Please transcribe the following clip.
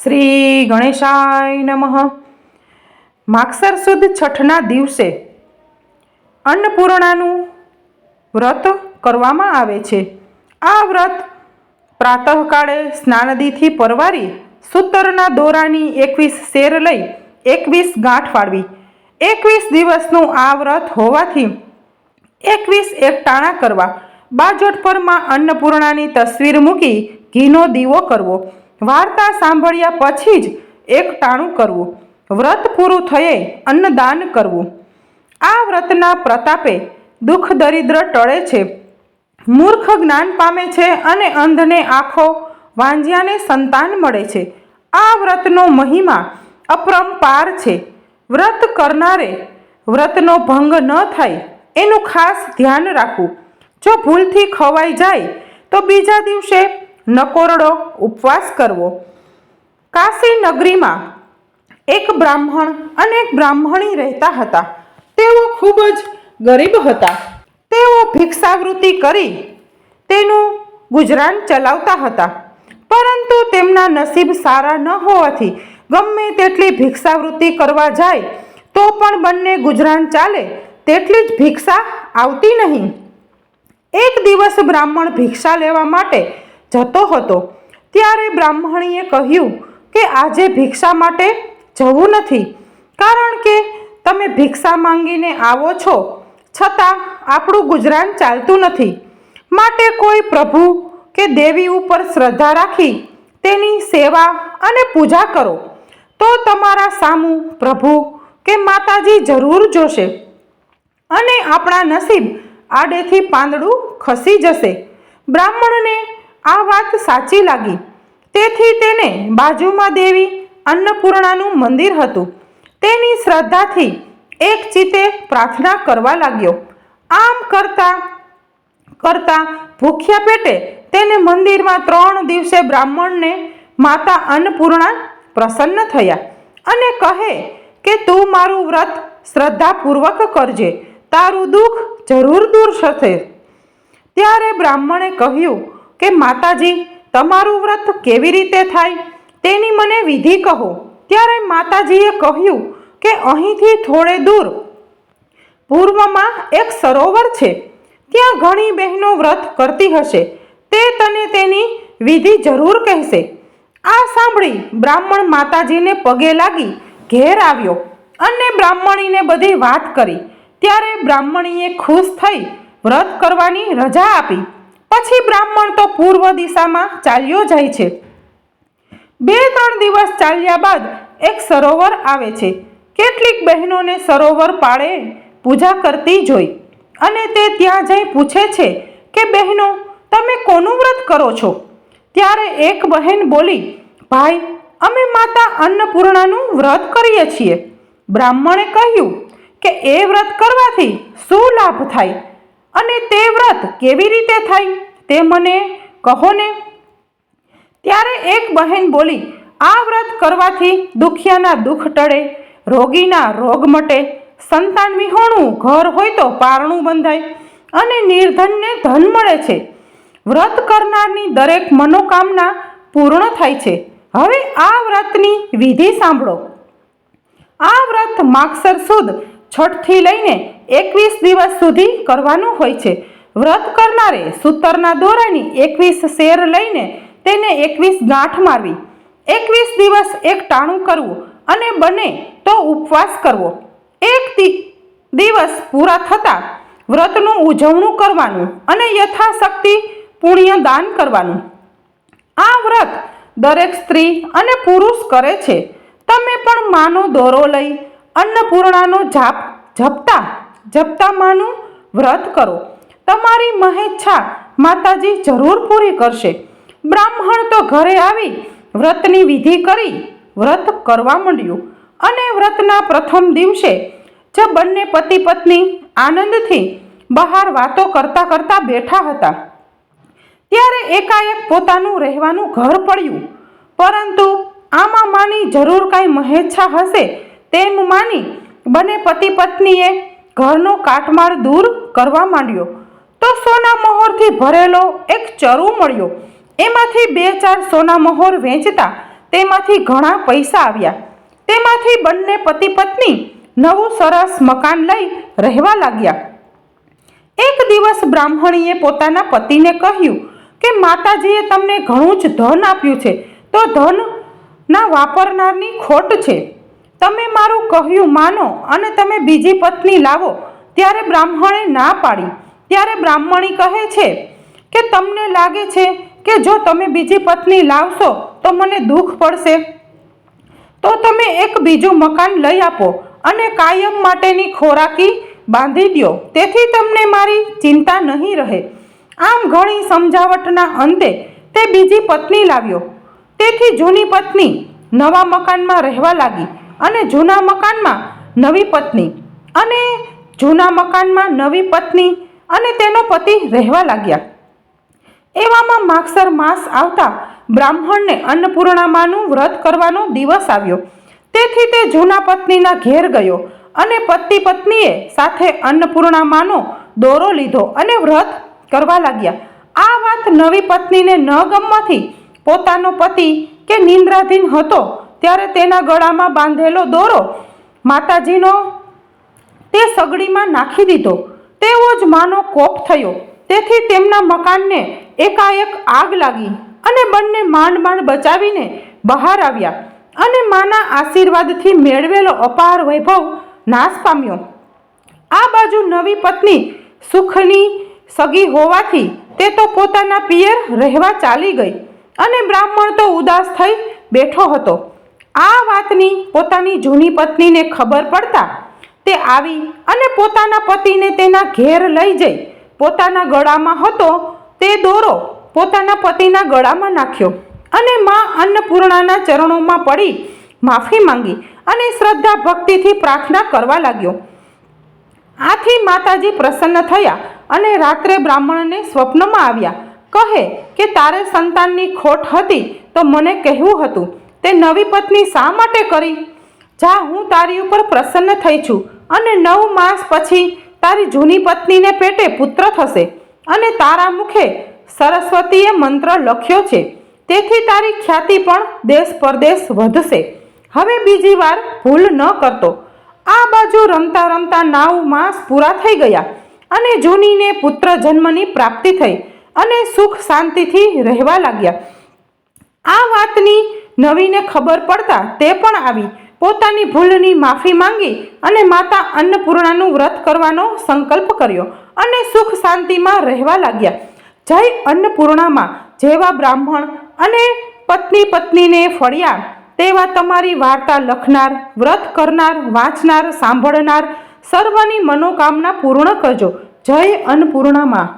શ્રી ગણેશાય નમઃ. માગસર સુદ છઠના દિવસે અન્નપૂર્ણાનું વ્રત કરવામાં આવે છે. આ વ્રત પ્રાતઃકાળે સ્નાનદીથી પરવારી સૂતરના દોરાની એકવીસ શેર લઈ એકવીસ ગાંઠ વાળવી એકવીસ દિવસનું આ વ્રત હોવાથી એકવીસ એકટાણા કરવા. બાજોટ પરમાં અન્નપૂર્ણાની તસવીર મૂકી ઘીનો દીવો કરવો. વાર્તા સાંભળ્યા પછી જ એકટાણું કરવું, વ્રત પૂરું થયે અન્નદાન કરવું. આ વ્રતના પ્રતાપે દુઃખ દરિદ્ર ટળે છે. મૂર્ખ જ્ઞાન પામે છે અને અંધને આંખો વાંજ્યાને સંતાન મળે છે. આ વ્રતનો મહિમા અપરંપાર છે. વ્રત કરનારે વ્રતનો ભંગ ન થાય એનું ખાસ ધ્યાન રાખવું. જો ભૂલથી ખવાઈ જાય તો બીજા દિવસે નકોરડો ઉપવાસ કરવો. કાશી નગરીમાં એક બ્રાહ્મણ અને એક બ્રાહ્મણી રહેતા હતા. તેઓ ખૂબ જ ગરીબ હતા. તેઓ ભિક્ષાવૃત્તિ કરી તેનું ગુજરાન ચલાવતા હતા. પરંતુ તેમના નસીબ સારા ન હોવાથી ગમે તેટલી ભિક્ષાવૃત્તિ કરવા જાય, તો પણ બંને ગુજરાન ચાલે તેટલી જ ભિક્ષા આવતી નહીં. એક દિવસ બ્રાહ્મણ ભિક્ષા લેવા માટે જતો હતો. ત્યારે બ્રાહ્મણીએ કહ્યું કે આજે ભિક્ષા માટે જવું નથી. કારણ કે તમે ભિક્ષા માંગીને આવો છો, છતાં આપણું ગુજરાન ચાલતું નથી. માટે કોઈ પ્રભુ કે દેવી ઉપર શ્રદ્ધા રાખી તેની સેવા અને પૂજા કરો. તો તમારા સામું પ્રભુ કે માતાજી જરૂર જોશે અને આપણા નસીબ આડેથી પાંદડું ખસી જશે. બ્રાહ્મણને આ વાત સાચી લાગી. તેથી તેને બાજુમાં દેવી અન્નપૂર્ણાનું મંદિર હતું. તેની શ્રદ્ધાથી એક ચિત્તે પ્રાર્થના કરવા લાગ્યો. આમ કરતા કરતા ભૂખ્યા પેટે તેને મંદિરમાં ત્રણ દિવસે બ્રાહ્મણને માતા અન્નપૂર્ણા પ્રસન્ન થયા અને કહે કે, તું મારું વ્રત શ્રદ્ધાપૂર્વક કરજે. તારું દુઃખ જરૂર દૂર થશે. ત્યારે બ્રાહ્મણે કહ્યું કે માતાજી, તમારું વ્રત કેવી રીતે થાય? તેની મને વિધિ કહો. ત્યારે માતાજીએ કહ્યું કે અહીંથી થોડે દૂર. પૂર્વમાં એક સરોવર છે. ત્યાં ઘણી બહેનો વ્રત કરતી હશે. તે તને તેની વિધિ જરૂર કહેશે. આ સાંભળી બ્રાહ્મણ માતાજીને પગે લાગી ઘેર આવ્યો અને બ્રાહ્મણીને બધી વાત કરી. ત્યારે બ્રાહ્મણીએ ખુશ થઈ વ્રત કરવાની રજા આપી. પછી બ્રાહ્મણ તો પૂર્વ દિશામાં ચાલ્યો જાય છે. બે ત્રણ દિવસ ચાલ્યા બાદ એક સરોવર આવે છે. કેટલીક બહેનોને સરોવર પાળે પૂજા કરતી જોઈ અને તે ત્યાં જઈ પૂછે છે કે, બહેનો, તમે કોનું વ્રત કરો છો? ત્યારે એક બહેન બોલી, ભાઈ, અમે માતા અન્નપૂર્ણાનું વ્રત કરીએ છીએ. બ્રાહ્મણે કહ્યું કે, એ વ્રત કરવાથી શું લાભ થાય? અને તે વ્રત કેવી રીતે થાય તે મને કહો ને? ત્યારે એક બહેન બોલી, આ વ્રત કરવાથી દુખિયાના દુઃખ ટળે, રોગીના રોગ મટે, સંતાન વિહોણું ઘર હોય તો પારણું બંધાય અને નિર્ધનને ધન મળે છે. વ્રત કરનારની દરેક મનોકામના પૂર્ણ થાય છે. હવે આ વ્રતની વિધિ સાંભળો. આ વ્રત માગસર સુદ છઠથી લઈને એકવીસ દિવસ સુધી કરવાનું હોય છે. વ્રત કરનારે સૂતરના દોરાની એકવીસ શેર લઈને તેને એકવીસ ગાંઠ મારવી. એકવીસ દિવસ એક ટાણું કરવું અને બને તો ઉપવાસ કરવો. એક દિવસ પૂરા થતાં વ્રતનું ઉજવણું કરવાનું અને યથાશક્તિ પુણ્ય દાન કરવાનું. આ વ્રત દરેક સ્ત્રી અને પુરુષ કરે છે. તમે પણ માનો દોરો લઈ અન્નપૂર્ણાનો જાપ જપતા જપતા માનું વ્રત કરો. તમારી મહેચ્છા માતાજી જરૂર પૂરી કરશે. બ્રાહ્મણ તો ઘરે આવી વ્રતની વિધિ કરી વ્રત કરવા માંડ્યું અને વ્રતના પ્રથમ દિવસે જ બંને પતિ પત્ની આનંદથી બહાર વાતો કરતા કરતા બેઠા હતા. ત્યારે એકાએક પોતાનું રહેવાનું ઘર પડ્યું. પરંતુ આમાં માની જરૂર કાંઈ મહેચ્છા હશે તેમ માની બંને પતિ પત્નીએ ઘરનો કાટમાળ દૂર કરવા માંડ્યો. તો સોના મહોરથી ભરેલો એક ચરુ મળ્યો. એમાંથી બે ચાર સોના મહોર વેચતા તેમાંથી ઘણા પૈસા આવ્યા. તેમાંથી બંને પતિ પત્ની નવું સરસ મકાન લઈ રહેવા લાગ્યા. એક દિવસ બ્રાહ્મણીએ પોતાના પતિને કહ્યું કે, માતાજીએ તમને ઘણું જ ધન આપ્યું છે. તો ધનના વાપરનારની ખોટ છે. તમે મારું કહ્યું માનો અને તમે બીજી પત્ની લાવો, ત્યારે બ્રાહ્મણે ના પાડી. ત્યારે બ્રાહ્મણી કહે છે કે તમને લાગે છે કે જો તમે બીજી પત્ની લાવશો, તો મને દુઃખ પડશે. તો તમે એક બીજું મકાન લઈ આપો અને કાયમ માટેની ખોરાકી બાંધી દ્યો તેથી તમને મારી ચિંતા નહીં રહે. આમ ઘણી સમજાવટના અંતે તે બીજી પત્ની લાવ્યો. તેથી જૂની પત્ની નવા મકાનમાં રહેવા લાગી. અને જૂના મકાનમાં નવી પત્ની. અને જૂના મકાનમાં નવી પત્ની અને તેનો પતિ રહેવા લાગ્યા. એવામાં માગસર માસ આવતા બ્રાહ્મણને અન્નપૂર્ણામાનું વ્રત કરવાનો દિવસ આવ્યો. તેથી તે જૂના પત્નીના ઘેર ગયો અને પતિ પત્નીએ સાથે અન્નપૂર્ણામાનો દોરો લીધો અને વ્રત કરવા લાગ્યા. આ વાત નવી પત્નીને ન ગમવાથી પોતાનો પતિ કે નિંદ્રાધીન હતો ત્યારે તેના ગળામાં બાંધેલો દોરો માતાજીનો તે સગડીમાં નાખી દીધો. તેવો જ માનો કોપ થયો. તેથી તેમના મકાનને એકાએક આગ લાગી અને બંને માંડ માંડ બચાવીને બહાર આવ્યા અને માના આશીર્વાદથી મેળવેલો અપાર વૈભવ નાશ પામ્યો. આ બાજુ નવી પત્ની સુખની સગી હોવાથી તે તો પોતાના પિયર રહેવા ચાલી ગઈ અને બ્રાહ્મણ તો ઉદાસ થઈ બેઠો હતો. આ વાતની પોતાની જૂની પત્નીને ખબર પડતા તે આવી અને પોતાના પતિને તેના ઘેર લઈ જઈ. પોતાના ગળામાં હતો તે દોરો પોતાના પતિના ગળામાં નાખ્યો અને મા અન્નપૂર્ણાના ચરણોમાં પડી માફી માંગી અને શ્રદ્ધા ભક્તિથી પ્રાર્થના કરવા લાગ્યો. આથી માતાજી પ્રસન્ન થયા અને રાત્રે બ્રાહ્મણને સ્વપ્નમાં આવ્યા. કહે કે તારે સંતાનની ખોટ હતી તો મને કહેવું હતું. તે નવી પત્ની શા માટે કરી? જા, હું તારી ઉપર પ્રસન્ન થઈ છું અને નવ માસ પછી તારી જૂની પત્નીને પેટે પુત્ર થશે અને તારા મુખે સરસ્વતીએ મંત્ર લખ્યો છે. તેથી તારી ખ્યાતિ પણ દેશ પરદેશ વધશે. હવે બીજી વાર ભૂલ ન કરતો. આ બાજુ રમતા રમતા નાવ માસ પૂરા થઈ ગયા અને જૂનીને પુત્ર જન્મની પ્રાપ્તિ થઈ અને સુખ શાંતિથી રહેવા લાગ્યા. આ વાતની નવીને ખબર પડતા તે પણ આવી. પોતાની ભૂલની માફી માંગી અને માતા અન્નપૂર્ણાનું વ્રત કરવાનો સંકલ્પ કર્યો અને સુખ શાંતિમાં રહેવા લાગ્યા. જય અન્નપૂર્ણામાં જેવા બ્રાહ્મણ અને પત્ની પત્નીને ફળ્યા તેવા તમારી વાર્તા લખનાર, વ્રત કરનાર, વાંચનાર, સાંભળનાર, સર્વની મનોકામના પૂર્ણ કરજો. જય અન્નપૂર્ણામાં.